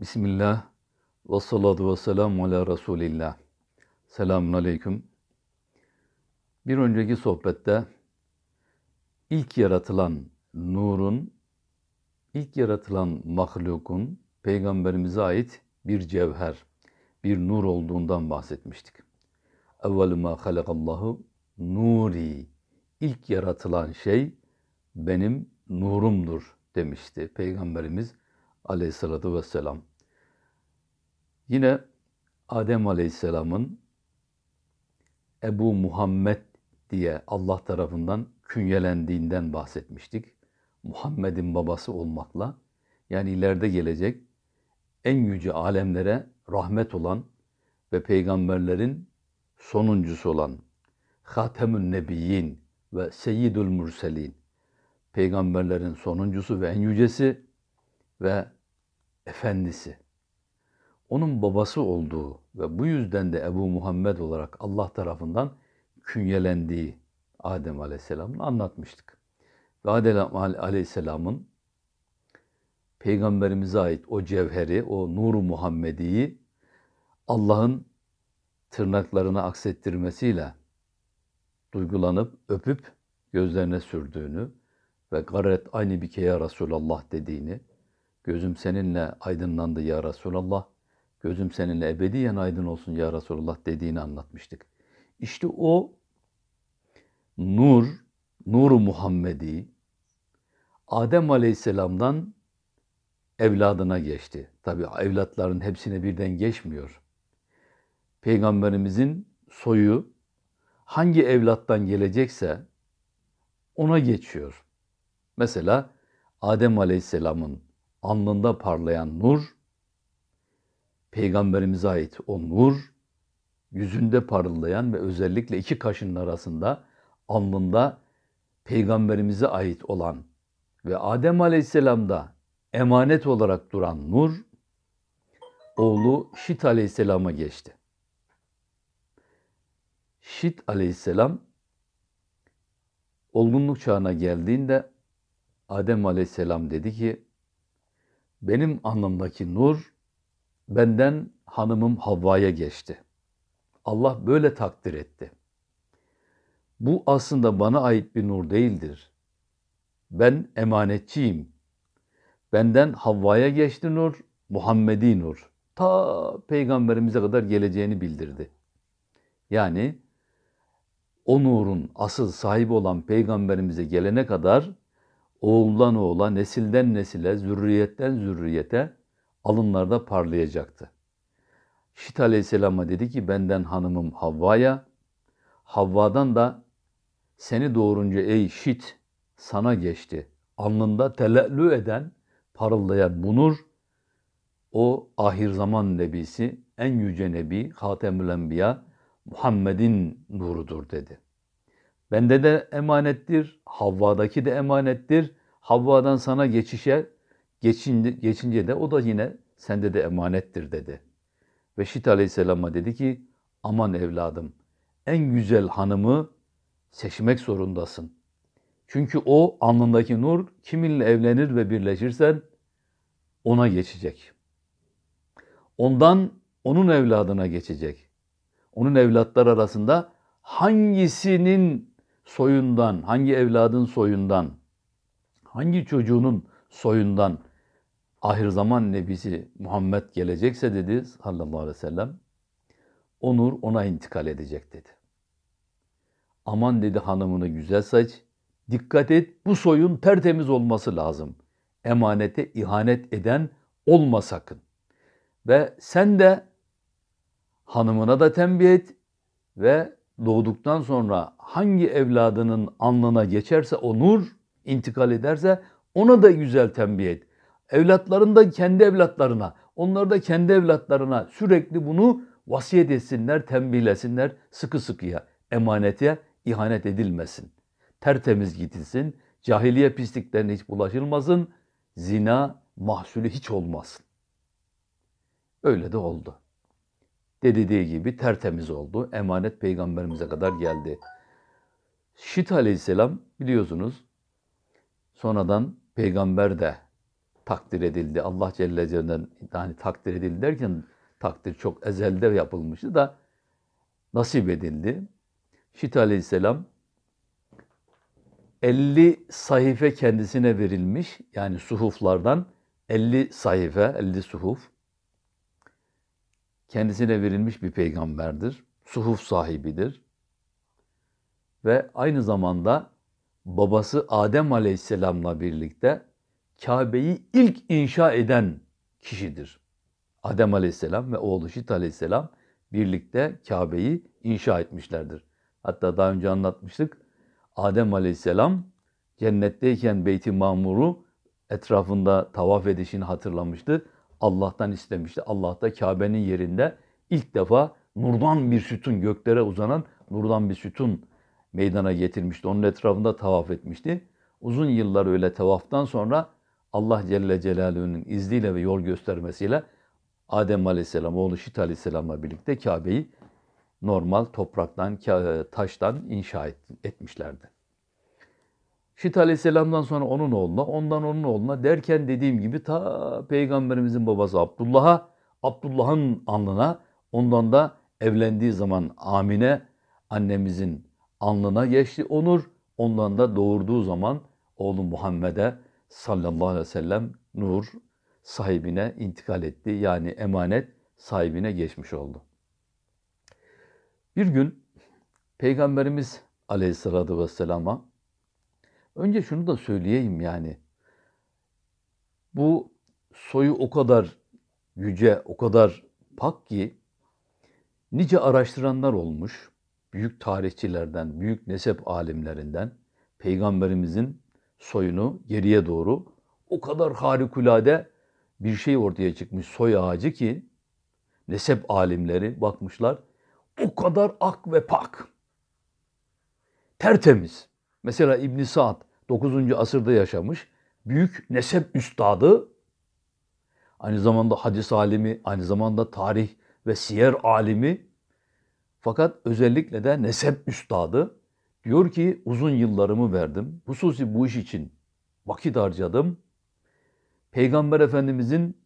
Bismillah ve salatu ve selamu ala Resulillah. Selamun aleyküm. Bir önceki sohbette ilk yaratılan nurun, ilk yaratılan mahlukun peygamberimize ait bir cevher, bir nur olduğundan bahsetmiştik. Evvelü ma halakallahu nuri. İlk yaratılan şey benim nurumdur demişti Peygamberimiz aleyhissalatü vesselam. Yine Adem aleyhisselamın Ebu Muhammed diye Allah tarafından künyelendiğinden bahsetmiştik. Muhammed'in babası olmakla yani ileride gelecek en yüce alemlere rahmet olan ve peygamberlerin sonuncusu olan Hatemün Nebiyyin ve Seyyidül Mürselin peygamberlerin sonuncusu ve en yücesi ve efendisi. Onun babası olduğu ve bu yüzden de Ebu Muhammed olarak Allah tarafından künyelendiği Adem Aleyhisselam'ın anlatmıştık. Ve Adem Aleyhisselam'ın peygamberimize ait o cevheri, o nuru Muhammedi'yi Allah'ın tırnaklarına aksettirmesiyle duygulanıp öpüp gözlerine sürdüğünü ve garet aynı bike ya Resulallah dediğini, gözüm seninle aydınlandı ya Resulallah, gözüm seninle ebediyen aydın olsun ya Resulallah dediğini anlatmıştık. İşte o nur, nuru Muhammedi, Adem Aleyhisselam'dan evladına geçti. Tabi evlatların hepsine birden geçmiyor. Peygamberimizin soyu hangi evlattan gelecekse ona geçiyor. Mesela Adem Aleyhisselam'ın alnında parlayan nur, Peygamberimize ait o nur, yüzünde parıldayan ve özellikle iki kaşının arasında alnında Peygamberimize ait olan ve Adem Aleyhisselam'da emanet olarak duran nur, oğlu Şit Aleyhisselam'a geçti. Şit Aleyhisselam olgunluk çağına geldiğinde Adem Aleyhisselam dedi ki, benim alnımdaki nur benden hanımım Havva'ya geçti. Allah böyle takdir etti. Bu aslında bana ait bir nur değildir. Ben emanetçiyim. Benden Havva'ya geçti nur, Muhammedi nur. Ta peygamberimize kadar geleceğini bildirdi. Yani o nurun asıl sahibi olan peygamberimize gelene kadar oğuldan oğula, nesilden nesile, zürriyetten zürriyete alınlarda parlayacaktı. Şit Aleyhisselam'a dedi ki benden hanımım Havva'ya, Havva'dan da seni doğurunca ey Şit sana geçti. Alnında teleellü eden, parıldayan bu nur, o ahir zaman nebisi, en yüce nebi, Hatemül Enbiya, Muhammed'in nurudur dedi. Bende de emanettir, Havva'daki de emanettir. Havva'dan sana geçişe geçince, geçince de o da yine sende de emanettir dedi. Ve Şit Aleyhisselam'a dedi ki aman evladım en güzel hanımı seçmek zorundasın. Çünkü o alnındaki nur kiminle evlenir ve birleşirsen ona geçecek. Ondan onun evladına geçecek. Onun evlatlar arasında hangisinin soyundan, hangi evladın soyundan, hangi çocuğunun soyundan ahir zaman nebisi Muhammed gelecekse dedi sallallahu aleyhi ve sellem, o nur ona intikal edecek dedi. Aman dedi hanımını güzel saç, dikkat et bu soyun tertemiz olması lazım. Emanete ihanet eden olma sakın. Ve sen de hanımına da tembih et ve doğduktan sonra hangi evladının alnına geçerse o nur intikal ederse ona da güzel tembih et. Evlatların da kendi evlatlarına, onlar da kendi evlatlarına sürekli bunu vasiyet etsinler, tembihlesinler sıkı sıkıya. Emanete ihanet edilmesin. Tertemiz gidilsin, cahiliye pisliklerine hiç bulaşılmasın, zina mahsulü hiç olmasın. Öyle de oldu dediği gibi tertemiz oldu. Emanet peygamberimize kadar geldi. Şit aleyhisselam biliyorsunuz sonradan peygamber de takdir edildi. Allah Celle Celaluhu'ndan yani takdir edildi derken takdir çok ezelde yapılmıştı da nasip edildi. Şit Aleyhisselam 50 sahife kendisine verilmiş. Yani suhuflardan 50 sahife, 50 suhuf kendisine verilmiş bir peygamberdir. Suhuf sahibidir. Ve aynı zamanda babası Adem Aleyhisselam'la birlikte Kabe'yi ilk inşa eden kişidir. Adem Aleyhisselam ve oğlu Şit Aleyhisselam birlikte Kabe'yi inşa etmişlerdir. Hatta daha önce anlatmıştık. Adem Aleyhisselam cennetteyken Beyt-i Mamur'u etrafında tavaf edişini hatırlamıştı. Allah'tan istemişti. Allah da Kabe'nin yerinde ilk defa nurdan bir sütun, göklere uzanan nurdan bir sütun meydana getirmişti. Onun etrafında tavaf etmişti. Uzun yıllar öyle tavaftan sonra Allah Celle Celaluhu'nun izniyle ve yol göstermesiyle Adem Aleyhisselam, oğlu Şit Aleyhisselam'la birlikte Kabe'yi normal topraktan, taştan inşa etmişlerdi. Şit Aleyhisselam'dan sonra onun oğluna, ondan onun oğluna derken dediğim gibi ta Peygamberimizin babası Abdullah'a, Abdullah'ın alnına, ondan da evlendiği zaman Amine annemizin alnına geçti onur. Ondan da doğurduğu zaman oğlu Muhammed'e sallallahu aleyhi ve sellem nur sahibine intikal etti. Yani emanet sahibine geçmiş oldu. Bir gün Peygamberimiz aleyhissalatü vesselama önce şunu da söyleyeyim yani bu soyu o kadar yüce, o kadar pak ki nice araştıranlar olmuş. Büyük tarihçilerden, büyük nesep alimlerinden peygamberimizin soyunu geriye doğru o kadar harikulade bir şey ortaya çıkmış soy ağacı ki nesep alimleri bakmışlar o kadar ak ve pak. Tertemiz. Mesela İbn Saad 9. asırda yaşamış. Büyük nesep üstadı. Aynı zamanda hadis alimi, aynı zamanda tarih ve siyer alimi. Fakat özellikle de nesep üstadı. Diyor ki uzun yıllarımı verdim. Hususi bu iş için vakit harcadım. Peygamber Efendimizin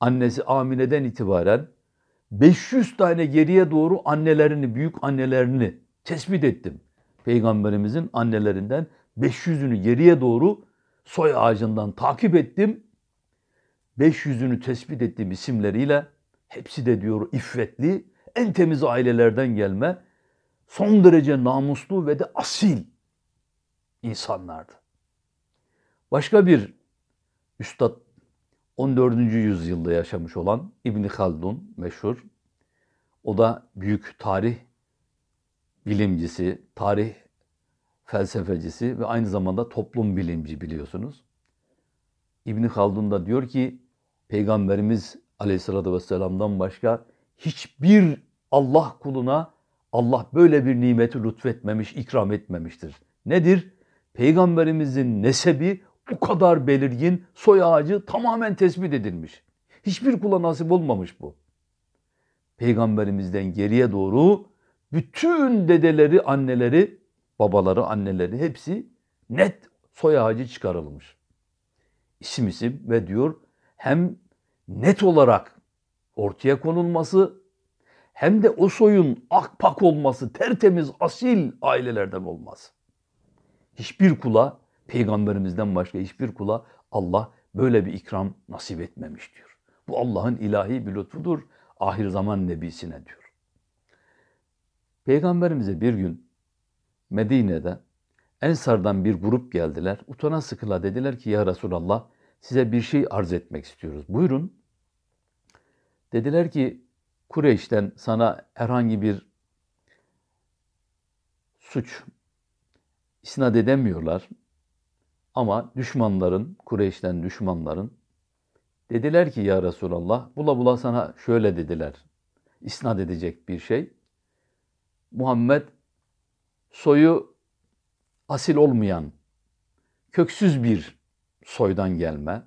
annesi Amine'den itibaren 500 tane geriye doğru annelerini, büyük annelerini tespit ettim. Peygamberimizin annelerinden 500'ünü geriye doğru soy ağacından takip ettim. 500'ünü tespit ettiğim isimleriyle hepsi de diyor iffetli, en temiz ailelerden gelme, son derece namuslu ve de asil insanlardı. Başka bir üstad 14. yüzyılda yaşamış olan İbni Haldun meşhur. O da büyük tarih bilimcisi, tarih felsefecisi ve aynı zamanda toplum bilimci biliyorsunuz. İbni Haldun da diyor ki Peygamberimiz Aleyhisselatü Vesselam'dan başka hiçbir Allah kuluna Allah böyle bir nimeti lütfetmemiş, ikram etmemiştir. Nedir? Peygamberimizin nesebi o kadar belirgin, soy ağacı tamamen tespit edilmiş. Hiçbir kula nasip olmamış bu. Peygamberimizden geriye doğru bütün dedeleri, anneleri, babaları, anneleri hepsi net soy ağacı çıkarılmış. İsim isim ve diyor hem net olarak ortaya konulması hem de o soyun akpak olması, tertemiz, asil ailelerden olması. Hiçbir kula peygamberimizden başka hiçbir kula Allah böyle bir ikram nasip etmemiş diyor. Bu Allah'ın ilahi bir lütfudur ahir zaman nebisine diyor. Peygamberimize bir gün Medine'de Ensar'dan bir grup geldiler. Utana sıkıla dediler ki ya Resulallah size bir şey arz etmek istiyoruz. Buyurun. Dediler ki Kureyş'ten sana herhangi bir suç isnat edemiyorlar. Ama düşmanların, Kureyş'ten düşmanların dediler ki ya Resulallah bula bula sana şöyle dediler. İsnat edecek bir şey. Muhammed soyu asil olmayan, köksüz bir soydan gelme,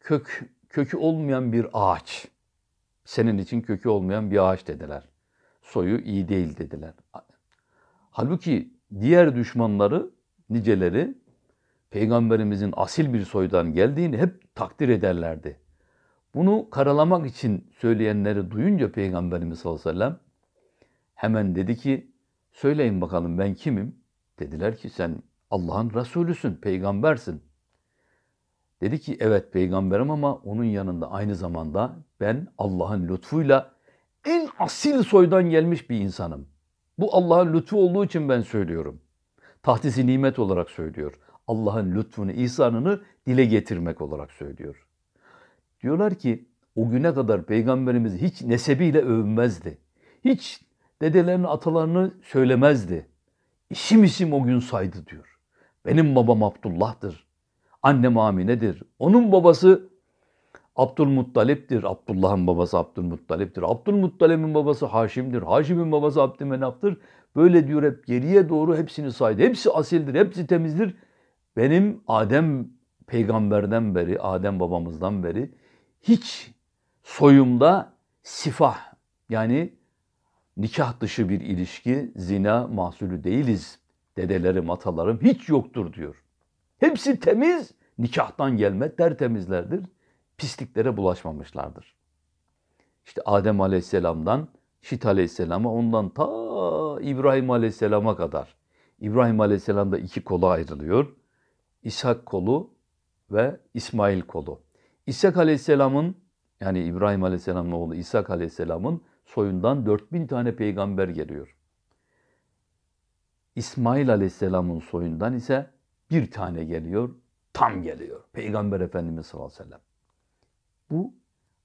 kök kökü olmayan bir ağaç. Senin için kökü olmayan bir ağaç dediler. Soyu iyi değil dediler. Halbuki diğer düşmanları, niceleri Peygamberimizin asil bir soydan geldiğini hep takdir ederlerdi. Bunu karalamak için söyleyenleri duyunca Peygamberimiz sallallahu aleyhi ve sellem hemen dedi ki söyleyin bakalım ben kimim? Dediler ki sen Allah'ın Resulüsün, peygambersin. Dedi ki evet peygamberim ama onun yanında aynı zamanda ben Allah'ın lütfuyla en asil soydan gelmiş bir insanım. Bu Allah'ın lütfu olduğu için ben söylüyorum. Tahtisi nimet olarak söylüyor. Allah'ın lütfunu, ihsanını dile getirmek olarak söylüyor. Diyorlar ki o güne kadar peygamberimiz hiç nesebiyle övünmezdi. Hiç dedelerini, atalarını söylemezdi. İsim isim o gün saydı diyor. Benim babam Abdullah'tır. Annem Amine'dir. Onun babası Abdülmuttalip'tir. Abdullah'ın babası Abdülmuttalip'tir. Abdülmuttalip'in babası Haşim'dir. Haşim'in babası Abdümenaf'tır. Böyle diyor hep geriye doğru hepsini saydı. Hepsi asildir, hepsi temizdir. Benim Adem peygamberden beri, Adem babamızdan beri hiç soyumda sifah yani nikah dışı bir ilişki, zina mahsulü değiliz. Dedelerim, atalarım hiç yoktur diyor. Hepsi temiz, nikahtan gelme tertemizlerdir. Pisliklere bulaşmamışlardır. İşte Adem Aleyhisselam'dan Şit Aleyhisselam'a ondan ta İbrahim Aleyhisselam'a kadar. İbrahim Aleyhisselam'da iki kola ayrılıyor. İshak kolu ve İsmail kolu. İshak Aleyhisselam'ın yani İbrahim Aleyhisselam'ın oğlu İshak Aleyhisselam'ın soyundan 4000 tane peygamber geliyor. İsmail Aleyhisselam'ın soyundan ise bir tane geliyor, tam geliyor. Peygamber Efendimiz sallallahu aleyhi ve sellem. Bu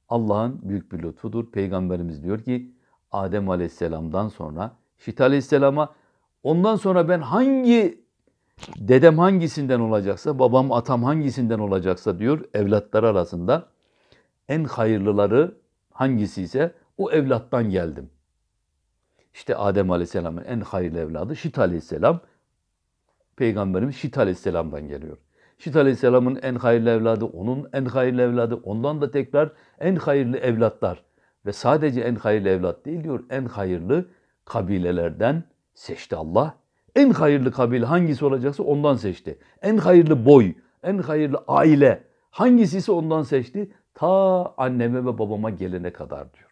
Allah'ın büyük bir lütfudur. Peygamberimiz diyor ki Adem Aleyhisselam'dan sonra Şit Aleyhisselam'a ondan sonra ben hangi dedem hangisinden olacaksa, babam atam hangisinden olacaksa diyor evlatlar arasında en hayırlıları hangisi ise o evlattan geldim. İşte Adem Aleyhisselam'ın en hayırlı evladı Şit Aleyhisselam. Peygamberimiz Şit Aleyhisselam'dan geliyor. Şit Aleyhisselam'ın en hayırlı evladı, onun en hayırlı evladı, ondan da tekrar en hayırlı evlatlar. Ve sadece en hayırlı evlat değil diyor, en hayırlı kabilelerden seçti Allah. En hayırlı kabile hangisi olacaksa ondan seçti. En hayırlı boy, en hayırlı aile hangisi ise ondan seçti. Ta anneme ve babama gelene kadar diyor.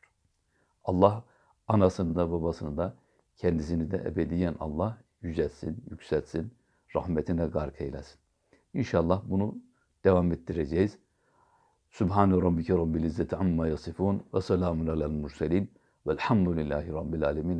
Allah anasını da babasını da kendisini de ebediyen Allah yüceltsin, yükseltsin, rahmetine gark eylesin. İnşallah bunu devam ettireceğiz. Sübhane rabbike rabbil izzeti amma yasifun ve selamun alel murselin velhamdülillahi rabbil alemin.